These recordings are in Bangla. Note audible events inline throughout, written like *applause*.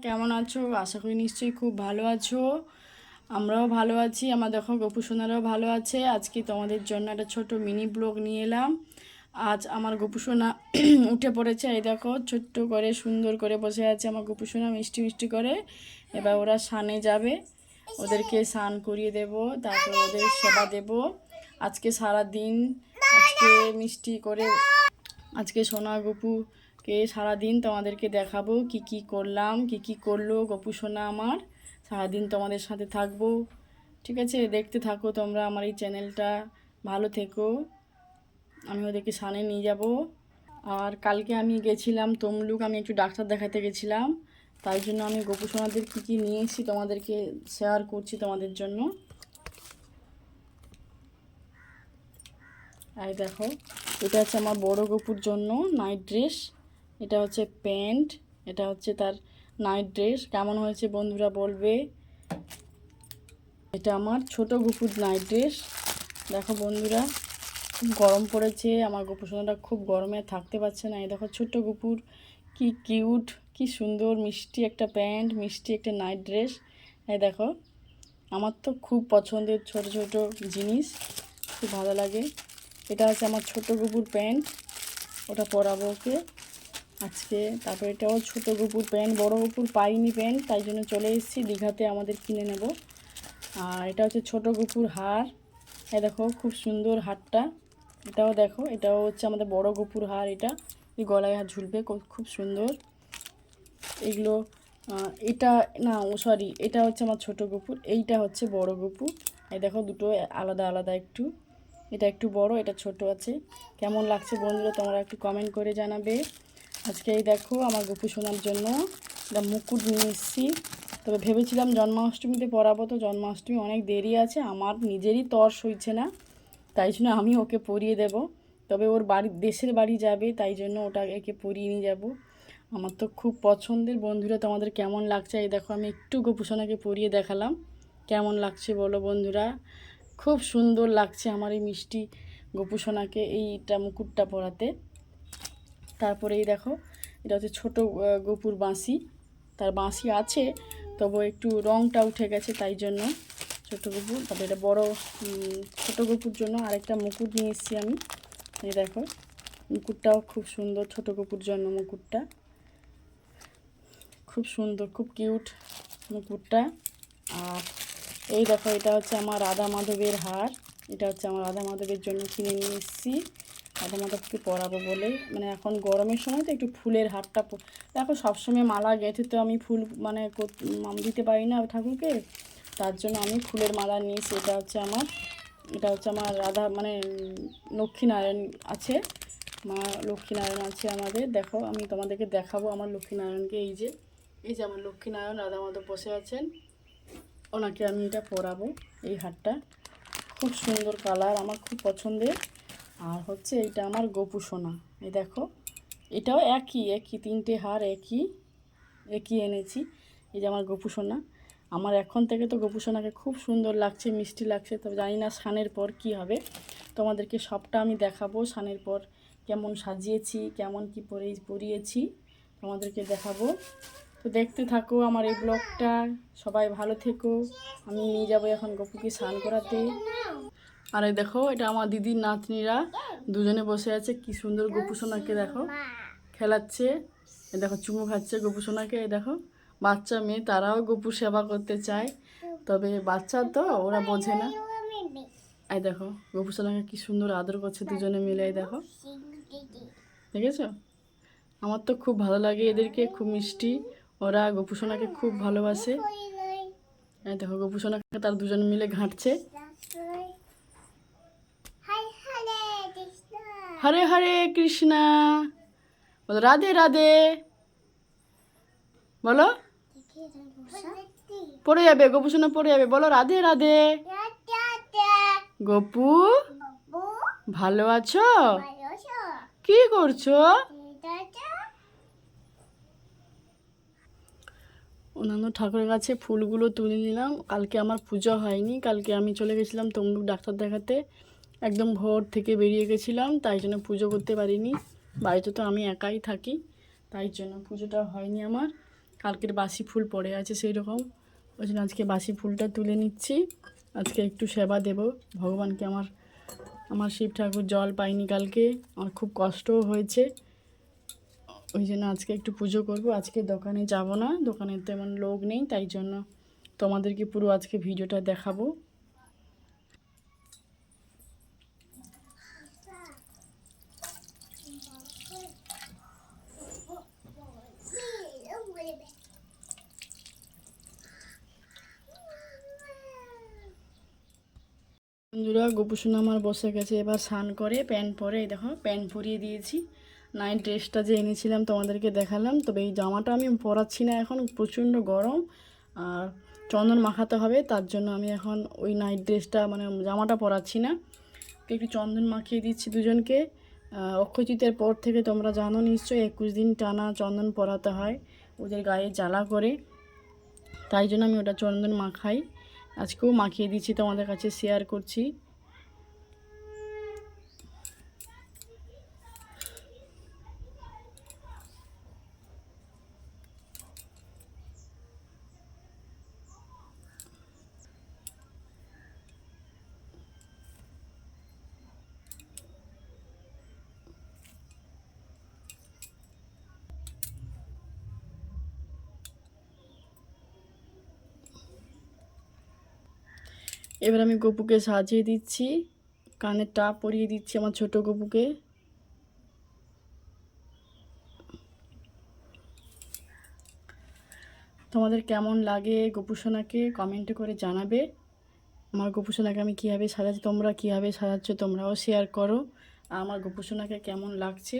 কেমন আছো? আশা করি নিশ্চয়ই খুব ভালো আছো। আমরাও ভালো আছি। আমার দেখো, গপু সোনারাও ভালো আছে। আজকে তোমাদের জন্য একটা ছোট মিনি ব্লগ নিয়ে এলাম। আজ আমার গপু সোনা *clears throat* উঠে পড়েছে। এই দেখো, ছোট্ট করে, সুন্দর করে বসে আছে আমার গপু সোনা, মিষ্টি মিষ্টি করে। এবার ওরা সানে যাবে। ওদেরকে স্নান করিয়ে দেব, তারপর ওদের সেবা দেব। আজকে সারা দিন আজকে মিষ্টি করে, আজকে সোনা গপুকে সারাদিন তোমাদেরকে দেখাবো কি কি করলাম, কি কি করল গপু সোনা আমার। সারাদিন তোমাদের সাথে থাকব। ঠিক আছে, দেখতে থাকো তোমরা আমার এই চ্যানেলটা। ভালো থেকো। আমি ওদেরকে সানে নিয়ে যাব। আর কালকে আমি গেছিলাম তমলুক, আমি একটু ডাক্তার দেখাতে গেছিলাম। তাই জন্য আমি গপু সোনাদের কী কী নিয়ে তোমাদেরকে শেয়ার করছি তোমাদের জন্য। এই দেখো, এটা হচ্ছে আমার বড় গপুর জন্য নাইট ড্রেস এটা হচ্ছে প্যান্ট, এটা হচ্ছে তার নাইট ড্রেস। কেমন হয়েছে বন্ধুরা বলবে? এটা আমার ছোট গুপুর নাইট ড্রেস। দেখো বন্ধুরা, খুব গরম পড়েছে। আমার গপুর সোনাটা খুব গরমে, থাকতে পারছে না। এই দেখো ছোট্ট গুপুর, কি কিউট, কি সুন্দর, মিষ্টি একটা প্যান্ট, মিষ্টি একটা নাইট ড্রেস। এই দেখো, আমার তো খুব পছন্দের ছোট ছোট জিনিস, খুব ভালো লাগে। এটা হচ্ছে আমার ছোট গুপুর প্যান্ট, ওটা পরাবো ওকে। আজকে। তারপর এটাও ছোট গুপুর প্যান্ট, বড় গুপুর পাইনি প্যান্ট, তাই জন্য চলে এসেছি, দীঘাতে আমাদের কিনে নেব। আর এটা হচ্ছে ছোট গুপুর হার। এ দেখো, খুব সুন্দর হারটা। এটাও দেখো, এটাও হচ্ছে আমাদের বড় গুপুর হার এটা। এই গলায় হার ঝুলবে, খুব- সুন্দর। এগুলো এটা, না, ও সরি, এটা হচ্ছে আমার ছোট গুপুর, এইটা হচ্ছে বড় গুপুর। এই দেখো, দুটো আলাদা আলাদা একটু। এটা একটু বড়, এটা ছোট আছে। কেমন লাগছে বন্ধুরা, তোমরা একটু কমেন্ট করে জানাবে। আজকে এই দেখো আমার গপু শোনার জন্য এটা মুকুট নিয়ে তবে ভেবেছিলাম জন্মাষ্টমীতে পরাবো তো জন্মাষ্টমী অনেক দেরি আছে, আমার নিজেরই তর সইছে না, তাই জন্য আমি ওকে পরিয়ে দেব। তবে ওর বাড়ি, দেশের বাড়ি যাবে, তাই জন্য ওটা একে পরিয়ে নিয়ে যাব। আমার তো খুব পছন্দের। বন্ধুরা, তোমাদের কেমন লাগছে? এই দেখো, আমি একটু গোপুসোনাকে পরিয়ে দেখালাম। কেমন লাগছে বলো বন্ধুরা? খুব সুন্দর লাগছে আমার এই মিষ্টি গোপুসোনাকে এইটা মুকুটটা পরাতে। তারপরে এই দেখো, এটা হচ্ছে ছোটো গপুর বাঁশি। তার বাঁশি আছে, তবু একটু রঙটা উঠে গেছে তাই জন্য ছোটো গপুর। তারপরে এটা বড়ো ছোটো গপুর জন্য আরেকটা মুকুট নিয়ে এসেছি আমি। এই দেখো, মুকুটটাও খুব সুন্দর, ছোটো গপুর জন্য মুকুটটা। খুব সুন্দর, খুব কিউট মুকুটটা। আর এই দেখো, এটা হচ্ছে আমার রাধা মাধবের হার। এটা হচ্ছে আমার রাধা মাধবের জন্য কিনে নিয়ে এসেছি। মাধবকে পরাবো বলে। মানে এখন গরমের সময় তো একটু ফুলের হারটা দেখো সবসময় মালা গেঁথে তো আমি ফুল মানে দিতে পারি না ঠাকুরকে। তার জন্য আমি ফুলের মালা নিয়েছি। এটা হচ্ছে আমার এটা হচ্ছে আমার রাধা মানে লক্ষ্মীনারায়ণ আছে। মা লক্ষ্মীনারায়ণ আছে আমাদের। দেখো আমি তোমাদেরকে দেখাবো আমার লক্ষ্মীনারায়ণকে। এই যে এই যে আমার লক্ষ্মীনারায়ণ রাধা মাধব বসে আছেন। ওনাকে আমি এটা পরাবো এই হারটা। খুব সুন্দর কালার। আমার খুব পছন্দের। আর হচ্ছে এইটা আমার গোপু সোনা। এই দেখো, এটাও একই একই, তিনটে হার একই একই এনেছি। এই যে আমার গোপু সোনা। আমার এখন থেকে তো গোপু সোনাকে খুব সুন্দর লাগছে, মিষ্টি লাগছে, তবে জানি না সানের পর কি হবে। তোমাদেরকে সবটা আমি দেখাবো সানের পর কেমন সাজিয়েছি, কেমন কি পরে পরিয়েছি, তোমাদেরকে দেখাবো। তো দেখতে থাকো আমার এই ব্লগটা। সবাই ভালো থেকো। আমি নিয়ে যাব এখন গপুকে স্নান করাতে। আর এই দেখো, এটা আমার দিদির নাতনিরা দুজনে বসে আছে। কি সুন্দর গপু সোনাকে দেখো, খেলাচ্ছে। এই দেখো, চুমু খাচ্ছে গপু সোনাকে এই দেখো। বাচ্চা মেয়ে, তারাও গপু সেবা করতে চায়। তবে বাচ্চা তো, ওরা বোঝে না। এই দেখো, গপু সোনাকে কি সুন্দর আদর করছে দুজনে মিলে দেখো। দেখেছ? আমার তো খুব ভালো লাগে এদেরকে, খুব মিষ্টি। ওরা গপু সোনাকে খুব ভালোবাসে। এই দেখো, গপু সোনাকে তার দুজন মিলে ঘাঁটছে। হরে হরে কৃষ্ণা। বলো, রাধে রাধে। বলো। পড়ে যাবে গপু সোনা পড়ে যাবে। বলো, রাধে রাধে। গপু, ভালো আছো? কি করছ? অন্যান্য ঠাকুরের কাছে ফুলগুলো তুলে নিলাম। কালকে আমার পুজো হয়নি। কালকে আমি চলে গেছিলাম তমলুক ডাক্তার দেখাতে। একদম ভোর থেকে বেরিয়ে গেছিলাম, তাই জন্য পুজো করতে পারিনি। বাড়িতে তো আমি একাই থাকি, তাই জন্য পুজোটা হয়নি আমার। কালকের বাসি ফুল পড়ে আছে সেই রকম ওই জন্য আজকে বাসি ফুলটা তুলে নিচ্ছি। আজকে একটু সেবা দেব। ভগবানকে আমার আমার শিব ঠাকুর জল পাইনি কালকে, আমার খুব কষ্টও হয়েছে। ওই জন্য আজকে একটু পুজো করব। আজকে দোকানে যাব না, দোকানে তেমন লোক নেই, তাই জন্য তোমাদেরকে পুরো আজকে ভিডিওটা দেখাবো। বন্ধুরা গোপুসোনা আমার বসে গেছে। এবার স্নান করে প্যান্ট পরে এই দেখো প্যান্ট পরিয়ে দিয়েছি। নাইট ড্রেসটা যে এনেছিলাম তোমাদেরকে দেখালাম। তবে এই জামাটা আমি পরাচ্ছি না এখন প্রচণ্ড গরম। আর চন্দন মাখাতে হবে তার জন্য আমি এখন ওই নাইট ড্রেসটা মানে জামাটা পরাচ্ছি না। একটু চন্দন মাখিয়ে দিচ্ছি দুজনকে। আহ, অক্ষয়চিতের পর থেকে তোমরা জানো নিশ্চয়ই একুশ দিন টানা চন্দন পরাতে হয়। ওদের গায়ে জ্বালা করে। তাই জন্য আমি ওটা চন্দন মাখাই। আজকেও মাখিয়ে দিচ্ছি তোমাদের কাছে শেয়ার করছি। এবার আমি গপুকে সাজিয়ে দিচ্ছি, কানের টাপ পরিয়ে দিচ্ছি আমার ছোট গপুকে। তোমাদের কেমন লাগে গোপুসোনাকে কমেন্টে করে জানাবে। আমার গোপুসোনাকে আমি কীভাবে সাজাচ্ছি, তোমরা কীভাবে সাজাচ্ছ তোমরাও শেয়ার করো। আমার গোপুসোনাকে কেমন লাগছে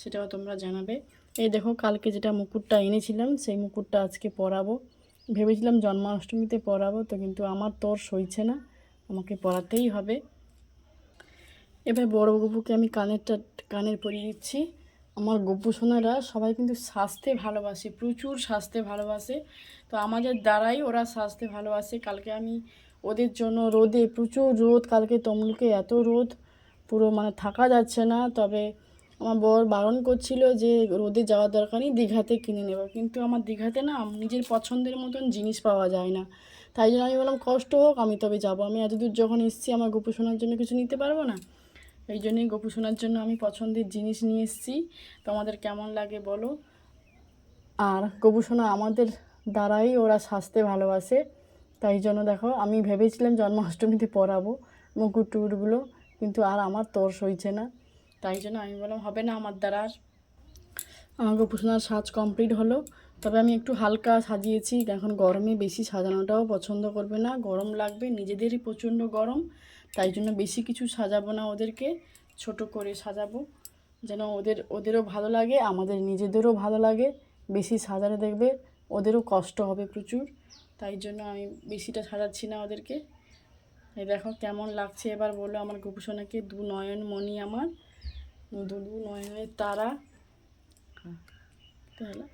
সেটাও তোমরা জানাবে। এই দেখো, কালকে যেটা মুকুটটা এনেছিলাম, সেই মুকুটটা আজকে পরাবো। ভেবেছিলাম জন্মাষ্টমীতে পড়াবো, তো কিন্তু আমার তোর সইছে না। আমাকে পড়াতেই হবে। এবার বড় গপুকে আমি কানেরটা, কানের পরিয়ে দিচ্ছি। আমার গপু সোনারা সবাই কিন্তু স্বাস্থ্যে ভালোবাসে, প্রচুর স্বাস্থ্যে ভালোবাসে। তো আমাদের দ্বারাই ওরা স্বাস্থ্যে ভালোবাসে। কালকে আমি ওদের জন্য রোদে, প্রচুর রোদ, কালকে তমলুকে এত রোদ, পুরো মানে থাকা যাচ্ছে না। তবে আমার বর বারণ করছিল যে রোদে যাওয়ার দরকার নেই, দীঘাতে কিনে নেব। কিন্তু আমার দীঘাতে না নিজের পছন্দের মতন জিনিস পাওয়া যায় না। তাই জন্য আমি বললাম, কষ্ট হোক, আমি তবে যাব। আমি এত দূর যখন এসেছি, আমার গোপু শোনার জন্য কিছু নিতে পারব না? এই জন্যই গোপু শোনার জন্য আমি পছন্দের জিনিস নিয়ে এসেছি। তোমাদের কেমন লাগে বলো? আর গোপু সোনা আমাদের দ্বারাই ওরা সাজতে ভালোবাসে। তাই জন্য দেখো, আমি ভেবেছিলাম জন্মাষ্টমীতে পরাবো মুকুট টুকুরগুলো কিন্তু আর আমার তোর সইছে না। তাই জন্য আমি বললাম, হবে না আমার দ্বারা। আমার গোপুসোনার সাজ কমপ্লিট হলো। তবে আমি একটু হালকা সাজিয়েছি। এখন গরমে বেশি সাজানোটাও পছন্দ করবে না। গরম লাগবে, নিজেদেরই প্রচণ্ড গরম। তাই জন্য বেশি কিছু সাজাবো না ওদেরকে। ছোট করে সাজাবো, যেন ওদের, ওদেরও ভালো লাগে, আমাদের নিজেদেরও ভালো লাগে। বেশি সাজালে দেখবে ওদেরও কষ্ট হবে প্রচুর। তাই জন্য আমি বেশিটা সাজাচ্ছি না ওদেরকে। এই দেখো কেমন লাগছে। এবার বলো আমার গোপুসোনাকে দু নয়ন মণি আমার। নয়নের তারা। তাহলে।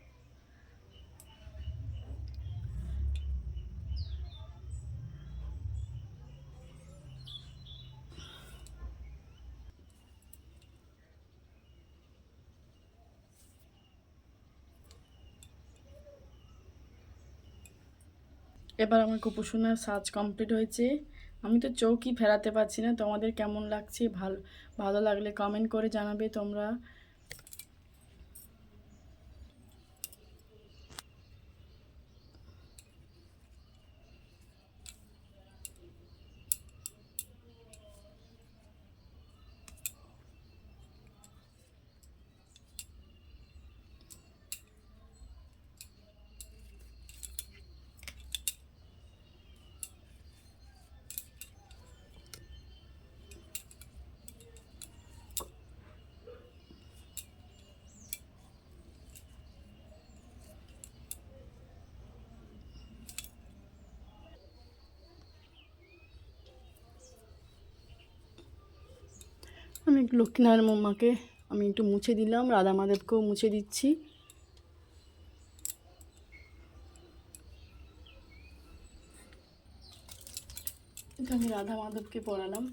এবার আমার কুপুসোনার সাজ কমপ্লিট হয়েছে। আমি তো চৌকি ফেরাতে পারছি না। তোমাদের কেমন লাগছে? ভালো ভালো লাগলে কমেন্ট করে জানাবে তোমরা। আমি একটু লক্ষ্মীনারায়ণ মোম্মাকে আমি একটু মুছে দিলাম রাধা মাধবকেও মুছে দিচ্ছি। আমি রাধা মাধবকে পড়ালাম।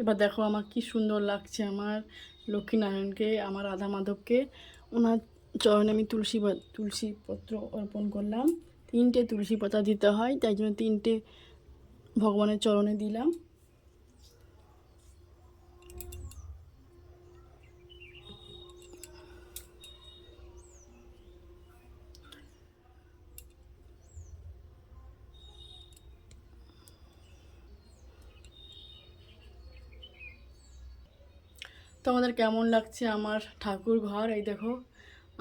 এবার দেখো আমার কি সুন্দর লাগছে আমার লক্ষ্মীনারায়ণকে, আমার আধা মাধবকে ওনার চরণে আমি তুলসী তুলসী পত্র অর্পণ করলাম। তিনটে তুলসী পাতা দিতে হয়, তাই জন্য তিনটে ভগবানের চরণে দিলাম। তোমাদের কেমন লাগছে আমার ঠাকুর ঘর? এই দেখো,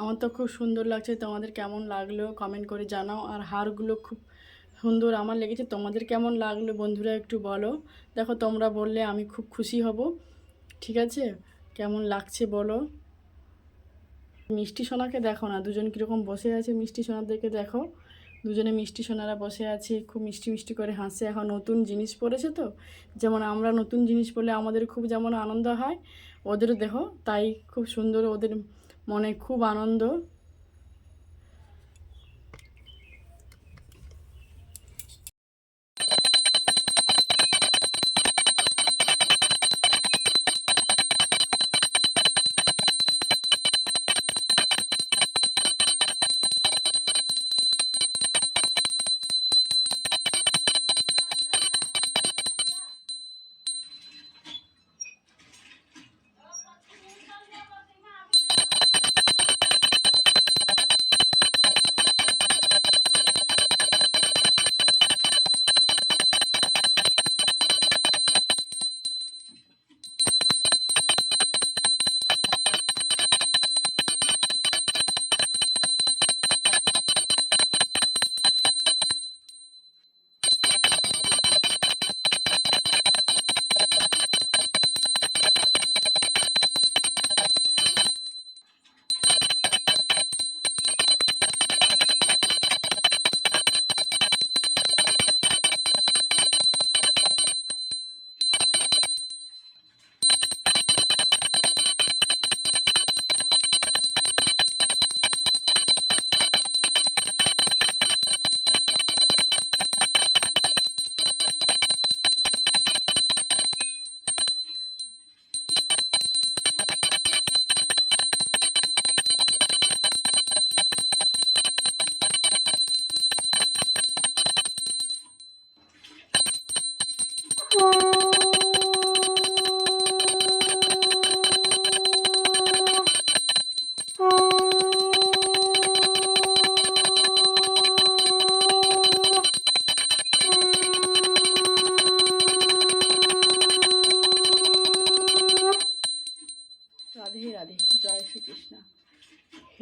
আমার তো খুব সুন্দর লাগছে। তোমাদের কেমন লাগল কমেন্ট করে জানাও। আর হারগুলো খুব সুন্দর আমার লেগেছে। তোমাদের কেমন লাগল বন্ধুরা একটু বলো। দেখো, তোমরা বললে আমি খুব খুশি হব। ঠিক আছে? কেমন লাগছে বলো। মিষ্টি সোনাকে দেখো না, দুজন কীরকম বসে আছে মিষ্টি সোনাদেরকে দেখো। দুজনে মিষ্টি সোনারা বসে আছে, খুব মিষ্টি মিষ্টি করে হাসছে এখন নতুন জিনিস পড়েছে তো, যেমন আমরা নতুন জিনিস পড়লে আমাদের খুব যেমন আনন্দ হয়। ওদেরও দেখো তাই খুব সুন্দর ওদের মনে খুব আনন্দ।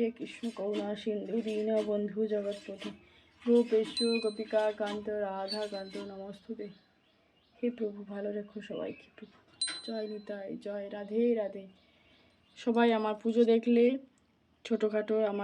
হে কৃষ্ণ করুণা সিন্ধু, দীন বন্ধু জগৎপতি গোপেশ গোপিকা, কান্ত, রাধা, কান্ত, নমস্তুতে। হে প্রভু, ভালো রেখো সবাইকে প্রভু। জয় নিতাই, জয় রাধে রাধে। সবাই আমার পুজো দেখলে ছোটোখাটো আমার